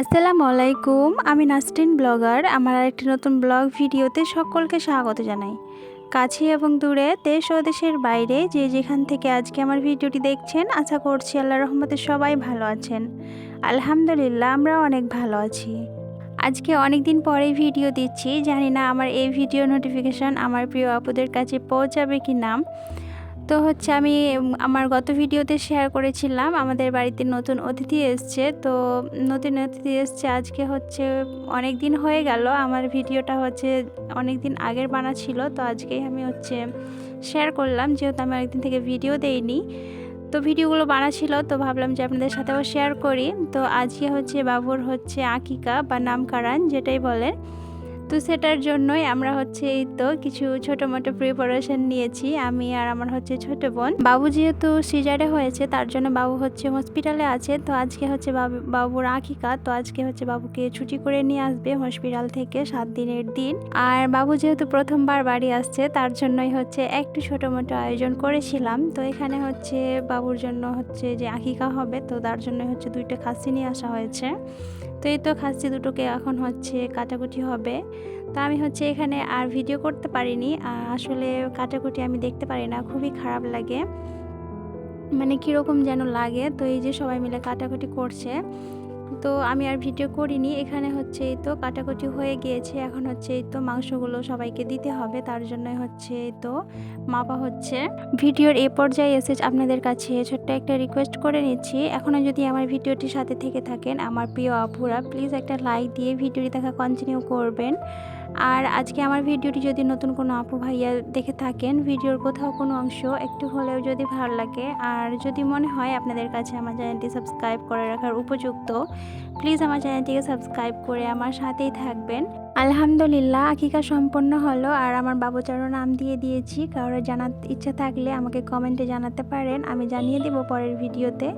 আসসালামু আলাইকুম আমি নাসরিন ব্লগার। আমার আরেকটি নতুন ব্লগ ভিডিওতে সকলকে স্বাগত জানাই। কাছে এবং দূরে, দেশ ও দেশের বাইরে যে যেখান থেকে আজকে আমার ভিডিওটি দেখছেন, আশা করছি আল্লাহ রহমতে সবাই ভালো আছেন। আলহামদুলিল্লাহ আমরা অনেক ভালো আছি। আজকে অনেক দিন পরে ভিডিও দিচ্ছি। জানি না আমার এই ভিডিও নোটিফিকেশান আমার প্রিয় আপুদের কাছে পৌঁছাবে কি না তো হচ্ছে আমি আমার গত ভিডিওতে শেয়ার করেছিলাম, আমাদের বাড়িতে নতুন অতিথি এসছে। তো নতুন অতিথি এসছে, আজকে হচ্ছে অনেক দিন হয়ে গেল, আমার ভিডিওটা হচ্ছে অনেক দিন আগের বানা ছিল, তো আজকেই আমি হচ্ছে শেয়ার করলাম, যেহেতু আমি অনেকদিন থেকে ভিডিও দেইনি। তো ভিডিওগুলো বানা ছিল, তো ভাবলাম যে আপনাদের সাথেও শেয়ার করি। তো আজকে হচ্ছে বাবুর হচ্ছে আকিকা, বা নামকারান যেটাই বলেন। তো সেটার জন্যই আমরা হচ্ছে এই তো কিছু ছোটো মোটো প্রিপারেশন নিয়েছি। আমি আর আমার হচ্ছে ছোট বোন। বাবু যেহেতু সিজারে হয়েছে, তার জন্য বাবু হচ্ছে হসপিটালে আছে। তো আজকে হচ্ছে বাবু, বাবুর আকিকা। তো আজকে হচ্ছে বাবুকে ছুটি করে নিয়ে আসবে হসপিটাল থেকে সাত দিনের দিন। আর বাবু যেহেতু প্রথমবার বাড়ি আসছে, তার জন্যই হচ্ছে একটু ছোটো মোটো আয়োজন করেছিলাম। তো এখানে হচ্ছে বাবুর জন্য হচ্ছে যে আকিকা হবে, তো তার জন্য হচ্ছে দুইটা খাসি নিয়ে আসা হয়েছে। তো এই তো খাসি দুটোকে এখন হচ্ছে কাটাকুটি হবে। তো আমি হচ্ছে এখানে আর ভিডিও করতে পারিনি। আসলে কাটাকুটি আমি দেখতে পারি না, খুবই খারাপ লাগে। মানে কীরকম যেন লাগে, তো এই যে সবাই মিলে কাটাকুটি করছে। তো আমি আর ভিডিও করিনি। এখানে হচ্ছে এই তো কাটাকুটি হয়ে গিয়েছে। এখন হচ্ছে এই তো মাংসগুলো সবাইকে দিতে হবে। তার জন্যই হচ্ছে এই তো মাপা হচ্ছে। ভিডিওর এ পর্যায়ে এসে আপনাদের কাছে ছোট্ট একটা রিকোয়েস্ট করে নিচ্ছি। এখনও যদি আমার ভিডিওটির সাথে থেকে থাকেন, আমার প্রিয় আপুরা প্লিজ একটা লাইক দিয়ে ভিডিওটি দেখা কন্টিনিউ করবেন। আর আজকে আমার ভিডিওটি যদি নতুন কোনো আপু ভাইয়া দেখে থাকেন, ভিডিওর কোথাও কোনো অংশ, একটু হলেও যদি ভালো লাগে। আর যদি মনে হয় আপনাদের কাছে আমার চ্যানেলটি সাবস্ক্রাইব করে রাখার উপযুক্ত প্লিজ আমার চ্যানেলটিকে সাবস্ক্রাইব করে আমার সাথেই থাকবেন। আলহামদুলিল্লাহ, আকিকা সম্পন্ন হলো আর আমার বাবুচারও নাম দিয়ে দিয়েছি। কারোর জানার ইচ্ছা থাকলে আমাকে কমেন্টে জানাতে পারেন। আমি জানিয়ে দেবো পরের ভিডিওতে।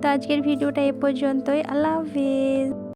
তো আজকের ভিডিওটা এ পর্যন্তই। আল্লাহ হাফিজ।